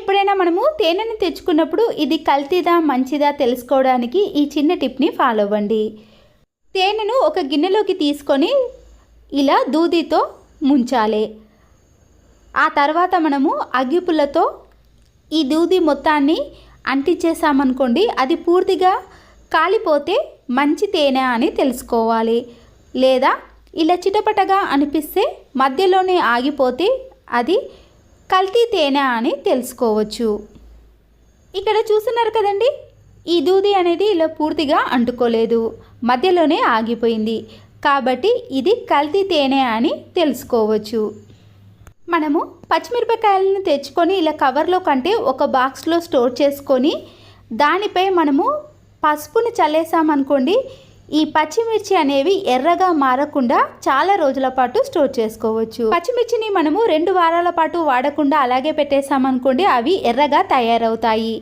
ఎప్పుడైనా మనము తేనెని తెచ్చుకున్నప్పుడు ఇది కల్తీదా మంచిదా తెలుసుకోవడానికి ఈ చిన్న టిప్ని ఫాలో అవ్వండి. తేనెను ఒక గిన్నెలోకి తీసుకొని ఇలా దూదితో ముంచాలి. ఆ తర్వాత మనము అగ్గిపుల్లతో ఈ దూది మొత్తాన్ని అంటించేసామనుకోండి అది పూర్తిగా కాలిపోతే మంచి తేనె అని తెలుసుకోవాలి. లేదా ఇలా చిటపటగా అనిపిస్తే మధ్యలోనే ఆగిపోతే అది కల్తీ తేనె అని తెలుసుకోవచ్చు. ఇక్కడ చూస్తున్నారు కదండి ఈ దూది అనేది ఇలా పూర్తిగా అంటుకోలేదు మధ్యలోనే ఆగిపోయింది. కాబట్టి ఇది కల్తీ తేనె అని తెలుసుకోవచ్చు. మనము పచ్చిమిరపకాయలను తెచ్చుకొని ఇలా కవర్లో కంటే ఒక బాక్స్లో స్టోర్ చేసుకొని దానిపై మనము పసుపును చల్లేసామనుకోండి ఈ పచ్చిమిర్చి అనేవి ఎర్రగా మారకుండా చాలా రోజుల పాటు స్టోర్ చేసుకోవచ్చు. పచ్చిమిర్చిని మనము రెండు వారాల పాటు వాడకుండా అలాగే పెట్టేసామనుకోండి అవి ఎర్రగా తయారవుతాయి.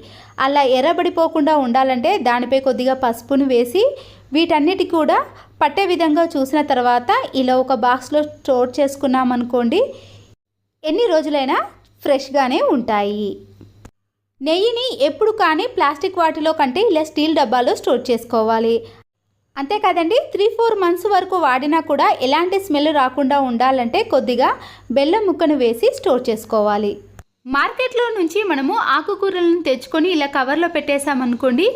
అలా ఎర్రబడిపోకుండా ఉండాలంటే దానిపై కొద్దిగా పసుపును వేసి వీటన్నిటి కూడా పట్టే విధంగా చూసిన తర్వాత ఇలా ఒక బాక్స్లో స్టోర్ చేసుకున్నామనుకోండి ఎన్ని రోజులైనా ఫ్రెష్గానే ఉంటాయి. నెయ్యిని ఎప్పుడు కానీ ప్లాస్టిక్ వాటిలో కంటే ఇలా స్టీల్ డబ్బాలో స్టోర్ చేసుకోవాలి. అంతేకాదండి త్రీ ఫోర్ మంత్స్ వరకు వాడినా కూడా ఎలాంటి స్మెల్ రాకుండా ఉండాలంటే కొద్దిగా బెల్లం ముక్కను వేసి స్టోర్ చేసుకోవాలి. మార్కెట్లో నుంచి మనము ఆకుకూరలను తెచ్చుకొని ఇలా కవర్లో పెట్టేసామనుకోండి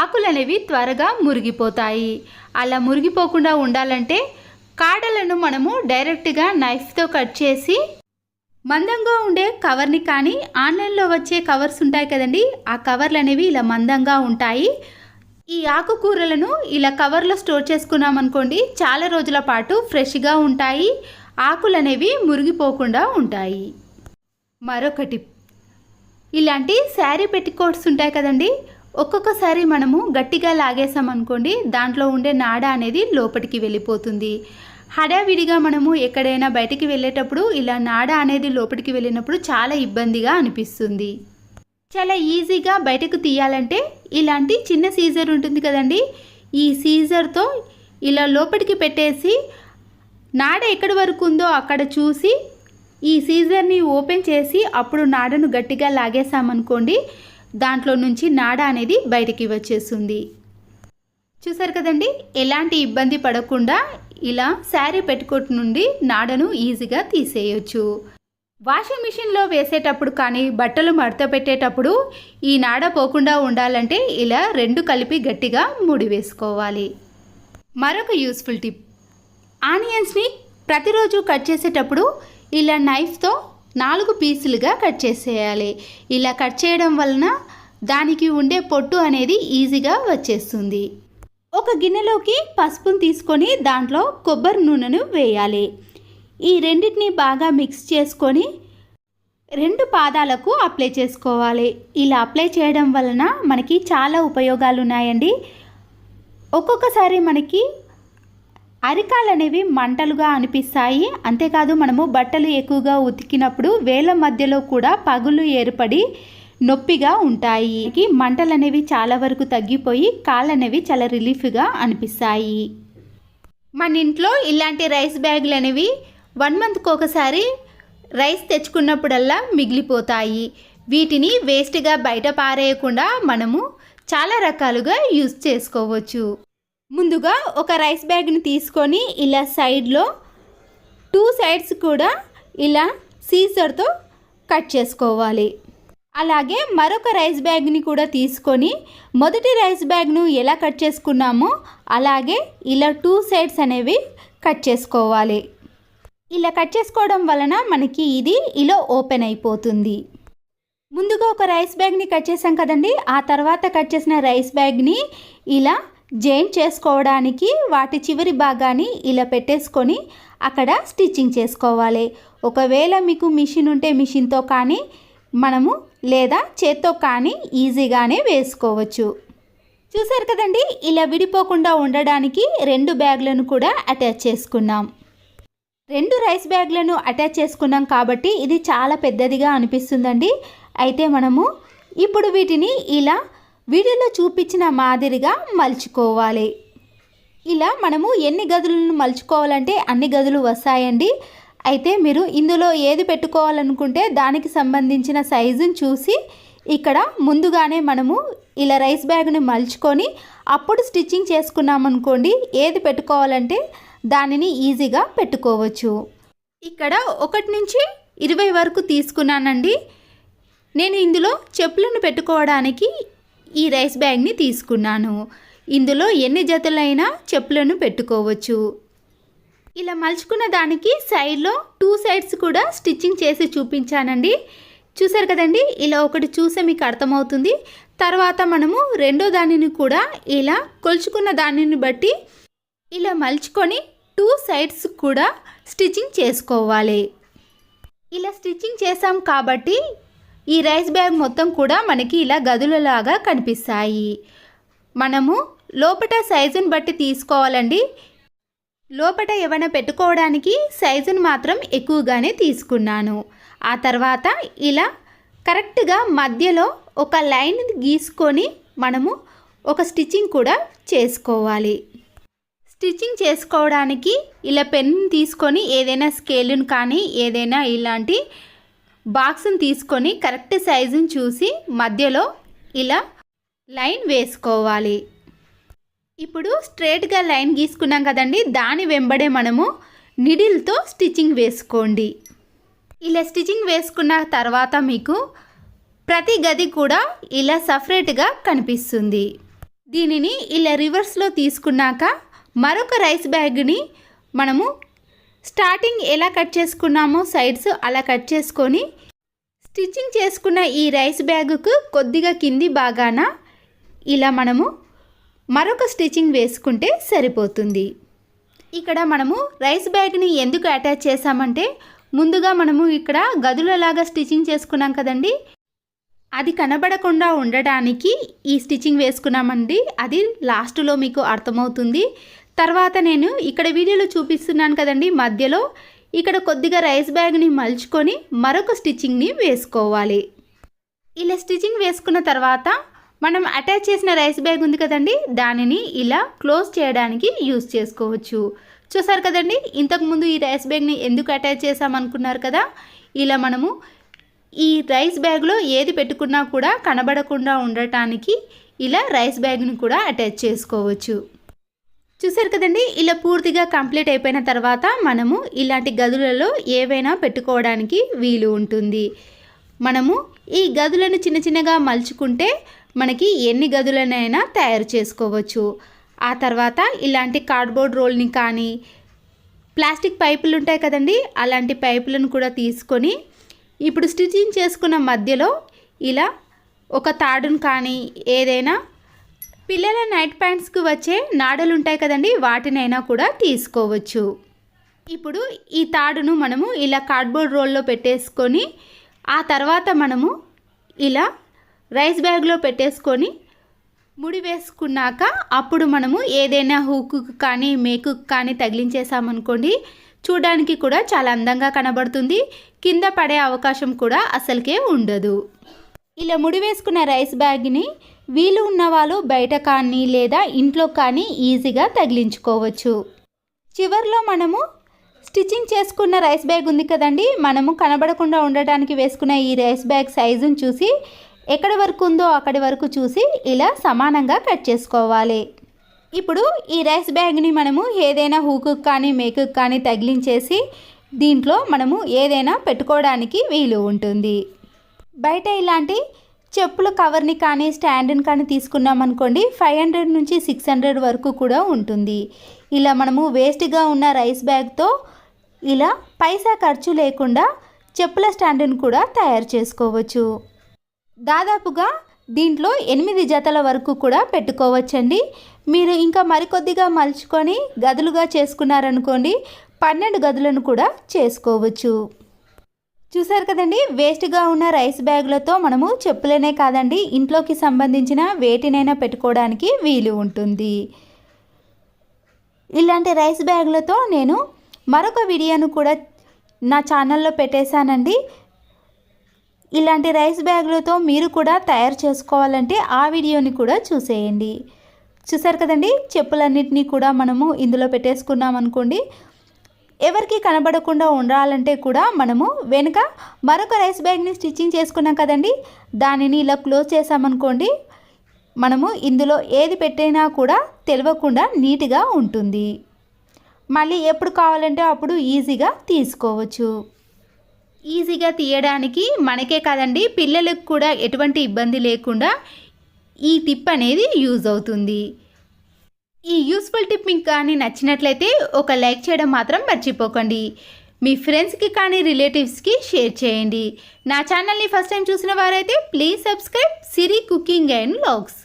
ఆకులు అనేవి త్వరగా మురిగిపోతాయి. అలా మురిగిపోకుండా ఉండాలంటే కాడలను మనము డైరెక్ట్గా నైఫ్తో కట్ చేసి మందంగా ఉండే కవర్ని కానీ ఆన్లైన్లో వచ్చే కవర్స్ ఉంటాయి కదండి ఆ కవర్లు అనేవి ఇలా మందంగా ఉంటాయి. ఈ ఆకుకూరలను ఇలా కవర్లో స్టోర్ చేసుకున్నాం అనుకోండి చాలా రోజుల పాటు ఫ్రెష్గా ఉంటాయి. ఆకులు అనేవి మురిగిపోకుండా ఉంటాయి. మరొక టిప్ ఇలాంటి శారీ పెట్టికోట్స్ ఉంటాయి కదండి. ఒక్కొక్కసారి మనము గట్టిగా లాగేసామనుకోండి దాంట్లో ఉండే నాడ అనేది లోపలికి వెళ్ళిపోతుంది. హడావిడిగా మనము ఎక్కడైనా బయటికి వెళ్ళేటప్పుడు ఇలా నాడ అనేది లోపలికి వెళ్ళినప్పుడు చాలా ఇబ్బందిగా అనిపిస్తుంది. చాలా ఈజీగా బయటకు తీయాలంటే ఇలాంటి చిన్న సీజర్ ఉంటుంది కదండి. ఈ సీజర్తో ఇలా లోపలికి పెట్టేసి నాడ ఎక్కడి వరకు ఉందో అక్కడ చూసి ఈ సీజర్ని ఓపెన్ చేసి అప్పుడు నాడను గట్టిగా లాగేసామనుకోండి దాంట్లో నుంచి నాడ అనేది బయటికి వచ్చేస్తుంది. చూసారు కదండి ఎలాంటి ఇబ్బంది పడకుండా ఇలా శారీ పెట్టుకోట్ నుండి నాడను ఈజీగా తీసేయొచ్చు. వాషింగ్ మిషన్లో వేసేటప్పుడు కానీ బట్టలు మడత పెట్టేటప్పుడు ఈ నాడ పోకుండా ఉండాలంటే ఇలా రెండు కలిపి గట్టిగా ముడి వేసుకోవాలి. మరొక యూస్ఫుల్ టిప్. ఆనియన్స్ని ప్రతిరోజు కట్ చేసేటప్పుడు ఇలా నైఫ్తో నాలుగు పీసులుగా కట్ చేసేయాలి. ఇలా కట్ చేయడం వలన దానికి ఉండే పొట్టు అనేది ఈజీగా వచ్చేస్తుంది. ఒక గిన్నెలోకి పసుపును తీసుకొని దాంట్లో కొబ్బరి నూనెను వేయాలి. ఈ రెండింటిని బాగా మిక్స్ చేసుకొని రెండు పాదాలకు అప్లై చేసుకోవాలి. ఇలా అప్లై చేయడం వలన మనకి చాలా ఉపయోగాలు ఉన్నాయండి. ఒక్కొక్కసారి మనకి అరికాలు అనేవి మంటలుగా అనిపిస్తాయి. అంతేకాదు మనము బట్టలు ఎక్కువగా ఉతికినప్పుడు వేల మధ్యలో కూడా పగులు ఏర్పడి నొప్పిగా ఉంటాయి. మంటలు అనేవి చాలా వరకు తగ్గిపోయి కాళ్ళు అనేవి చాలా రిలీఫ్గా అనిపిస్తాయి. మన ఇంట్లో ఇలాంటి రైస్ బ్యాగులు అనేవి వన్ మంత్కి ఒకసారి రైస్ తెచ్చుకున్నప్పుడల్లా మిగిలిపోతాయి. వీటిని వేస్ట్గా బయట పారేయకుండా మనము చాలా రకాలుగా యూజ్ చేసుకోవచ్చు. ముందుగా ఒక రైస్ బ్యాగ్ని తీసుకొని ఇలా సైడ్లో టూ సైడ్స్ కూడా ఇలా సీజర్తో కట్ చేసుకోవాలి. అలాగే మరొక రైస్ బ్యాగ్ని కూడా తీసుకొని మొదటి రైస్ బ్యాగ్ను ఎలా కట్ చేసుకున్నామో అలాగే ఇలా టూ సైడ్స్ అనేవి కట్ చేసుకోవాలి. ఇలా కట్ చేసుకోవడం వలన మనకి ఇది ఇలా ఓపెన్ అయిపోతుంది. ముందుగా ఒక రైస్ బ్యాగ్ని కట్ చేసాం కదండి. ఆ తర్వాత కట్ చేసిన రైస్ బ్యాగ్ని ఇలా జాయిన్ చేసుకోవడానికి వాటి చివరి భాగాన్ని ఇలా పెట్టేసుకొని అక్కడ స్టిచ్చింగ్ చేసుకోవాలి. ఒకవేళ మీకు మిషన్ ఉంటే మిషన్తో కానీ మనము లేదా చేత్తో కానీ ఈజీగానే వేసుకోవచ్చు. చూసారు కదండి ఇలా విడిపోకుండా ఉండడానికి రెండు బ్యాగ్లను కూడా అటాచ్ చేసుకున్నాం. రెండు రైస్ బ్యాగ్లను అటాచ్ చేసుకున్నాం కాబట్టి ఇది చాలా పెద్దదిగా అనిపిస్తుందండి. అయితే మనము ఇప్పుడు వీటిని ఇలా వీడియోలో చూపించిన మాదిరిగా మలుచుకోవాలి. ఇలా మనము ఎన్ని గదులను మలుచుకోవాలంటే అన్ని గదులు వస్తాయండి. అయితే మీరు ఇందులో ఏది పెట్టుకోవాలనుకుంటే దానికి సంబంధించిన సైజుని చూసి ఇక్కడ ముందుగానే మనము ఇలా రైస్ బ్యాగ్ని మలుచుకొని అప్పుడు స్టిచ్చింగ్ చేసుకున్నామనుకోండి ఏది పెట్టుకోవాలంటే దానిని ఈజీగా పెట్టుకోవచ్చు. ఇక్కడ ఒకటి నుంచి ఇరవై వరకు తీసుకున్నానండి. నేను ఇందులో చెప్పులను పెట్టుకోవడానికి ఈ రైస్ బ్యాగ్ని తీసుకున్నాను. ఇందులో ఎన్ని జతలైనా చెప్పులను పెట్టుకోవచ్చు. ఇలా మలుచుకున్న దానికి సైడ్లో టూ సైడ్స్ కూడా స్టిచ్చింగ్ చేసి చూపించానండి. చూసారు కదండి ఇలా ఒకటి చూసే మీకు అర్థమవుతుంది. తర్వాత మనము రెండో దానిని కూడా ఇలా కొలుచుకున్న దానిని బట్టి ఇలా మలుచుకొని టూ సైడ్స్ కూడా స్టిచ్చింగ్ చేసుకోవాలి. ఇలా స్టిచ్చింగ్ చేసాం కాబట్టి ఈ రైస్ బ్యాగ్ మొత్తం కూడా మనకి ఇలా గదులలాగా కనిపిస్తాయి. మనము లోపట సైజుని బట్టి తీసుకోవాలండి. లోపట ఏమైనా పెట్టుకోవడానికి సైజును మాత్రం ఎక్కువగానే తీసుకున్నాను. ఆ తర్వాత ఇలా కరెక్ట్గా మధ్యలో ఒక లైన్ గీసుకొని మనము ఒక స్టిచ్చింగ్ కూడా చేసుకోవాలి. స్టిచ్చింగ్ చేసుకోవడానికి ఇలా పెన్ తీసుకొని ఏదైనా స్కేలును కానీ ఏదైనా ఇలాంటి బాక్స్ని తీసుకొని కరెక్ట్ సైజుని చూసి మధ్యలో ఇలా లైన్ వేసుకోవాలి. ఇప్పుడు స్ట్రేట్గా లైన్ గీసుకున్నాం కదండి దాని వెంబడే మనము నిడిల్తో స్టిచ్చింగ్ వేసుకోండి. ఇలా స్టిచ్చింగ్ వేసుకున్న తర్వాత మీకు ప్రతి గది కూడా ఇలా సపరేట్గా కనిపిస్తుంది. దీనిని ఇలా రివర్స్లో తీసుకున్నాక మరొక రైస్ బ్యాగ్ని మనము స్టార్టింగ్ ఎలా కట్ చేసుకున్నామో సైడ్స్ అలా కట్ చేసుకొని స్టిచ్చింగ్ చేసుకున్న ఈ రైస్ బ్యాగుకు కొద్దిగా కింది బాగాన ఇలా మనము మరొక స్టిచ్చింగ్ వేసుకుంటే సరిపోతుంది. ఇక్కడ మనము రైస్ బ్యాగ్ని ఎందుకు అటాచ్ చేసామంటే ముందుగా మనము ఇక్కడ గదులలాగా స్టిచ్చింగ్ చేసుకున్నాం కదండి. అది కనబడకుండా ఉండడానికి ఈ స్టిచ్చింగ్ వేసుకున్నామండి. అది లాస్ట్లో మీకు అర్థమవుతుంది. తర్వాత నేను ఇక్కడ వీడియోలో చూపిస్తున్నాను కదండి మధ్యలో ఇక్కడ కొద్దిగా రైస్ బ్యాగ్ని మలుచుకొని మరొక స్టిచ్చింగ్ని వేసుకోవాలి. ఇలా స్టిచ్చింగ్ వేసుకున్న తర్వాత మనం అటాచ్ చేసిన రైస్ బ్యాగ్ ఉంది కదండి దానిని ఇలా క్లోజ్ చేయడానికి యూస్ చేసుకోవచ్చు. చూసారు కదండి ఇంతకుముందు ఈ రైస్ బ్యాగ్ని ఎందుకు అటాచ్ చేసామనుకున్నారు కదా ఇలా మనము ఈ రైస్ బ్యాగ్లో ఏది పెట్టుకున్నా కూడా కనబడకుండా ఉండటానికి ఇలా రైస్ బ్యాగ్ని కూడా అటాచ్ చేసుకోవచ్చు. చూసారు కదండి ఇలా పూర్తిగా కంప్లీట్ అయిపోయిన తర్వాత మనము ఇలాంటి గదులలో ఏవైనా పెట్టుకోవడానికి వీలు ఉంటుంది. మనము ఈ గదులను చిన్న చిన్నగా మలుచుకుంటే మనకి ఎన్ని గదులనైనా తయారు చేసుకోవచ్చు. ఆ తర్వాత ఇలాంటి కార్డ్బోర్డ్ రోల్ని కానీ ప్లాస్టిక్ పైపులు ఉంటాయి కదండి అలాంటి పైపులను కూడా తీసుకొని ఇప్పుడు స్టిచ్చింగ్ చేసుకున్న మధ్యలో ఇలా ఒక తాడును కానీ ఏదైనా పిల్లల నైట్ ప్యాంట్స్కి వచ్చే నాడలు ఉంటాయి కదండి వాటినైనా కూడా తీసుకోవచ్చు. ఇప్పుడు ఈ తాడును మనము ఇలా కార్డ్బోర్డ్ రోల్లో పెట్టేసుకొని ఆ తర్వాత మనము ఇలా రైస్ బ్యాగ్లో పెట్టేసుకొని ముడి వేసుకున్నాక అప్పుడు మనము ఏదైనా హూకు కానీ మేకు కానీ తగిలించేసామనుకోండి చూడడానికి కూడా చాలా అందంగా కనబడుతుంది. కింద పడే అవకాశం కూడా అసలుకే ఉండదు. ఇలా ముడి వేసుకున్న రైస్ బ్యాగ్ని వీలు ఉన్నవాళ్ళు బయట కానీ లేదా ఇంట్లో కానీ ఈజీగా తగిలించుకోవచ్చు. చివర్లో మనము స్టిచ్చింగ్ చేసుకున్న రైస్ బ్యాగ్ ఉంది కదండి. మనము కనబడకుండా ఉండటానికి వేసుకున్న ఈ రైస్ బ్యాగ్ సైజును చూసి ఎక్కడి వరకు ఉందో అక్కడి వరకు చూసి ఇలా సమానంగా కట్ చేసుకోవాలి. ఇప్పుడు ఈ రైస్ బ్యాగ్ని మనము ఏదైనా హూకు కానీ మేకు కానీ తగిలించేసి దీంట్లో మనము ఏదైనా పెట్టుకోవడానికి వీలు ఉంటుంది. బయట ఇలాంటి చెప్పుల కవర్ని కానీ స్టాండ్ని కానీ తీసుకున్నాం అనుకోండి ఫైవ్ హండ్రెడ్ నుంచి సిక్స్ హండ్రెడ్ వరకు కూడా ఉంటుంది. ఇలా మనము వేస్ట్గా ఉన్న రైస్ బ్యాగ్తో ఇలా పైసా ఖర్చు లేకుండా చెప్పుల స్టాండ్ని కూడా తయారు చేసుకోవచ్చు. దాదాపుగా దీంట్లో ఎనిమిది జతల వరకు కూడా పెట్టుకోవచ్చండి. మీరు ఇంకా మరికొద్దిగా మలుచుకొని గదులుగా చేసుకున్నారనుకోండి పన్నెండు గదులను కూడా చేసుకోవచ్చు. చూసారు కదండి వేస్ట్గా ఉన్న రైస్ బ్యాగులతో మనము చెప్పులనే కాదండి ఇంట్లోకి సంబంధించిన వేటినైనా పెట్టుకోవడానికి వీలు ఉంటుంది. ఇలాంటి రైస్ బ్యాగులతో నేను మరొక వీడియోను కూడా నా ఛానల్లో పెట్టేశానండి. ఇలాంటి రైస్ బ్యాగులతో మీరు కూడా తయారు చేసుకోవాలంటే ఆ వీడియోని కూడా చూసేయండి. చూసారు కదండి చెప్పులన్నింటినీ కూడా మనము ఇందులో పెట్టేసుకున్నాం అనుకోండి ఎవరికి కనబడకుండా ఉండాలంటే కూడా మనము వెనుక మరొక రైస్ బ్యాగ్ని స్టిచ్చింగ్ చేసుకున్నాం కదండి. దానిని ఇలా క్లోజ్ చేసామనుకోండి మనము ఇందులో ఏది పెట్టినా కూడా తెలియకుండా నీట్గా ఉంటుంది. మళ్ళీ ఎప్పుడు కావాలంటే అప్పుడు ఈజీగా తీసుకోవచ్చు. ఈజీగా తీయడానికి మనకే కాదండి పిల్లలకు కూడా ఎటువంటి ఇబ్బంది లేకుండా ఈ టిప్ అనేది యూజ్ అవుతుంది. ఈ యూస్ఫుల్ టిప్ మీకు కానీ నచ్చినట్లయితే ఒక లైక్ చేయడం మాత్రం మర్చిపోకండి. మీ ఫ్రెండ్స్కి కానీ రిలేటివ్స్కి షేర్ చేయండి. నా ఛానల్ని ఫస్ట్ టైం చూసిన వారైతే please subscribe Siri cooking and vlogs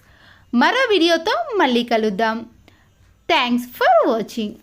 మరో వీడియోతో మళ్ళీ కలుద్దాం. Thanks for watching